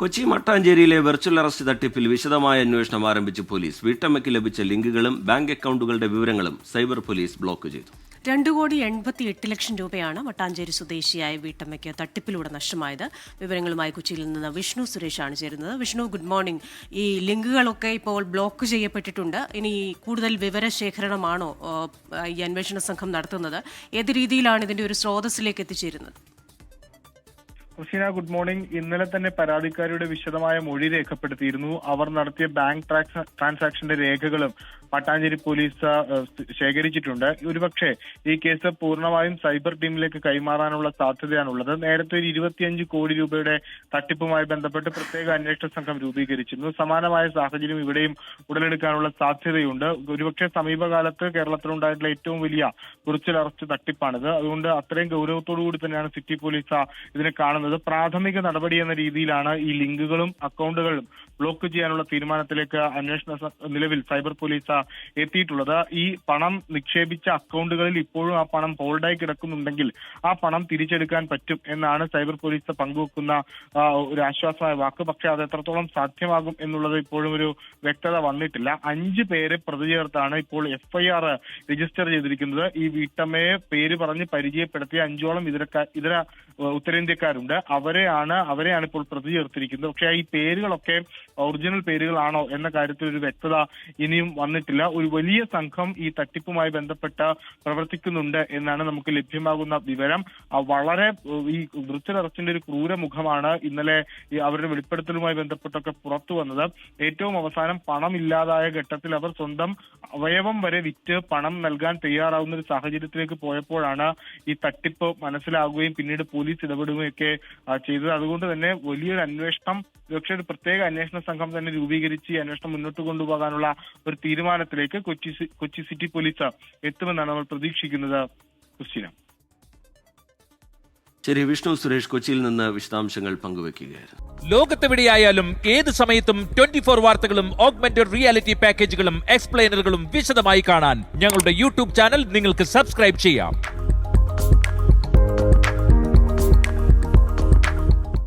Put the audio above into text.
Kochi മട്ടാഞ്ചേരിയിലെ virtual arrest തട്ടിപ്പിൽ വിശദമായ അന്വേഷണം ആരംഭിച്ച് പോലീസ്. വീട്ടമ്മയ്ക്ക് ലഭിച്ച ലിങ്കുകളും ബാങ്ക് അക്കൗണ്ടുകളുടെ വിവരങ്ങളും സൈബർ പോലീസ് ബ്ലോക്ക് ചെയ്തു. രണ്ടു കോടി എൺപത്തി എട്ട് ലക്ഷം രൂപയാണ് മട്ടാഞ്ചേരി സ്വദേശിയായ വീട്ടമ്മയ്ക്ക് തട്ടിപ്പിലൂടെ നഷ്ടമായത്. വിവരങ്ങളുമായി കൊച്ചിയിൽ നിന്ന് വിഷ്ണു സുരേഷ് ആണ് ചേരുന്നത്. Vishnu good morning. ഈ ലിങ്കുകളൊക്കെ ഇപ്പോൾ ബ്ലോക്ക് ചെയ്യപ്പെട്ടിട്ടുണ്ട്. ഇനി കൂടുതൽ വിവരശേഖരണമാണോ ഈ അന്വേഷണ സംഘം നടത്തുന്നത്? ഏത് രീതിയിലാണ് ഇതിന്റെ ഒരു സ്രോതസ്സിലേക്ക് എത്തിച്ചേരുന്നത്? Huseena good morning. ഇന്നലെ തന്നെ പരാതിക്കാരിയുടെ വിശദമായ മൊഴി രേഖപ്പെടുത്തിയിരുന്നു. അവർ നടത്തിയ ബാങ്ക് ട്രാൻസാക്ഷന്റെ രേഖകളും പട്ടാഞ്ചേരി പോലീസ് ശേഖരിച്ചിട്ടുണ്ട്. ഒരുപക്ഷെ ഈ കേസ് പൂർണമായും സൈബർ ടീമിലേക്ക് കൈമാറാനുള്ള സാധ്യതയാണുള്ളത്. നേരത്തെ ഒരു ഇരുപത്തിയഞ്ച് കോടി രൂപയുടെ തട്ടിപ്പുമായി ബന്ധപ്പെട്ട് പ്രത്യേക അന്വേഷണ സംഘം രൂപീകരിച്ചിരുന്നു. സമാനമായ സാഹചര്യം ഇവിടെയും ഉടലെടുക്കാനുള്ള സാധ്യതയുണ്ട്. ഒരുപക്ഷെ സമീപകാലത്ത് കേരളത്തിലുണ്ടായിട്ടുള്ള ഏറ്റവും വലിയ കുറിച്ചൽ അറസ്റ്റ് തട്ടിപ്പാണിത്. അതുകൊണ്ട് അത്രയും ഗൗരവത്തോടു കൂടി തന്നെയാണ് സിറ്റി പോലീസ് ഇതിനെ കാണുന്നത്. പ്രാഥമിക നടപടി എന്ന രീതിയിലാണ് ഈ ലിങ്കുകളും അക്കൗണ്ടുകളും ബ്ലോക്ക് ചെയ്യാനുള്ള തീരുമാനത്തിലേക്ക് അന്വേഷണ നിലവിൽ സൈബർ പോലീസ് എത്തിയിട്ടുള്ളത്. ഈ പണം നിക്ഷേപിച്ച അക്കൗണ്ടുകളിൽ ഇപ്പോഴും ആ പണം ഹോൾഡായി കിടക്കുന്നുണ്ടെങ്കിൽ ആ പണം തിരിച്ചെടുക്കാൻ പറ്റും എന്നാണ് സൈബർ പോലീസ് പങ്കുവെക്കുന്ന ഒരു ആശ്വാസമായ വാക്ക്. പക്ഷെ അത് എത്രത്തോളം സാധ്യമാകും എന്നുള്ളത് ഇപ്പോഴും ഒരു വ്യക്തത വന്നിട്ടില്ല. അഞ്ച് പേരെ പ്രതി ചേർത്താണ് ഇപ്പോൾ എഫ്ഐആർ രജിസ്റ്റർ ചെയ്തിരിക്കുന്നത്. ഈ വീട്ടമ്മയെ പേര് പറഞ്ഞ് പരിചയപ്പെടുത്തിയ അഞ്ചോളം ഇതരക്കാർ ഇതര ഉത്തരേന്ത്യക്കാരുണ്ട്. അവരെയാണ് അവരെയാണ് ഇപ്പോൾ പ്രതി ചേർത്തിരിക്കുന്നത്. പക്ഷേ ഈ പേരുകളൊക്കെ ഒറിജിനൽ പേരുകളാണോ എന്ന കാര്യത്തിൽ ഒരു വ്യക്തത ഇനിയും വന്നിട്ടില്ല. ഒരു വലിയ സംഘം ഈ തട്ടിപ്പുമായി ബന്ധപ്പെട്ട പ്രവർത്തിക്കുന്നുണ്ട് എന്നാണ് നമുക്ക് ലഭ്യമാകുന്ന വിവരം. വളരെ ഈ അറസ്റ്റിന്റെ ഒരു ക്രൂര മുഖമാണ് ഇന്നലെ അവരുടെ വെളിപ്പെടുത്തലുമായി ബന്ധപ്പെട്ടൊക്കെ പുറത്തു വന്നത്. ഏറ്റവും അവസാനം പണം ഇല്ലാതായ ഘട്ടത്തിൽ അവർ സ്വന്തം അവയവം വരെ വിറ്റ് പണം നൽകാൻ തയ്യാറാവുന്ന ഒരു സാഹചര്യത്തിലേക്ക് പോയപ്പോഴാണ് ഈ തട്ടിപ്പ് മനസ്സിലാകുകയും പിന്നീട് പോലീസ് ഇടപെടുകയും ഒക്കെ ചെയ്തത്. അതുകൊണ്ട് തന്നെ വലിയൊരു അന്വേഷണം പക്ഷേ ഒരു പ്രത്യേക അന്വേഷണ സംഘം തന്നെ രൂപീകരിച്ച് ഈ അന്വേഷണം മുന്നോട്ട് കൊണ്ടുപോകാനുള്ള ഒരു തീരുമാനത്തിലേക്ക് കൊച്ചി കൊച്ചി സിറ്റി പോലീസ് എത്തുമെന്നാണ് നമ്മൾ പ്രതീക്ഷിക്കുന്നത് ക്രിസ്റ്റീന. ശരി വിഷ്ണു സുരേഷ് കൊച്ചിയിൽ നിന്ന് വിശദാംശങ്ങൾ പങ്കുവെക്കുകയായിരുന്നു. ലോകത്തെവിടെയായാലും ഏത് സമയത്തും ട്വന്റി ഫോർ വാർത്തകളും ഓഗ്മെന്റഡ് റിയാലിറ്റി പാക്കേജുകളും എക്സ്പ്ലെയിനറുകളും വിശദമായി കാണാൻ ഞങ്ങളുടെ യൂട്യൂബ് ചാനൽ നിങ്ങൾക്ക് സബ്സ്ക്രൈബ് ചെയ്യാം.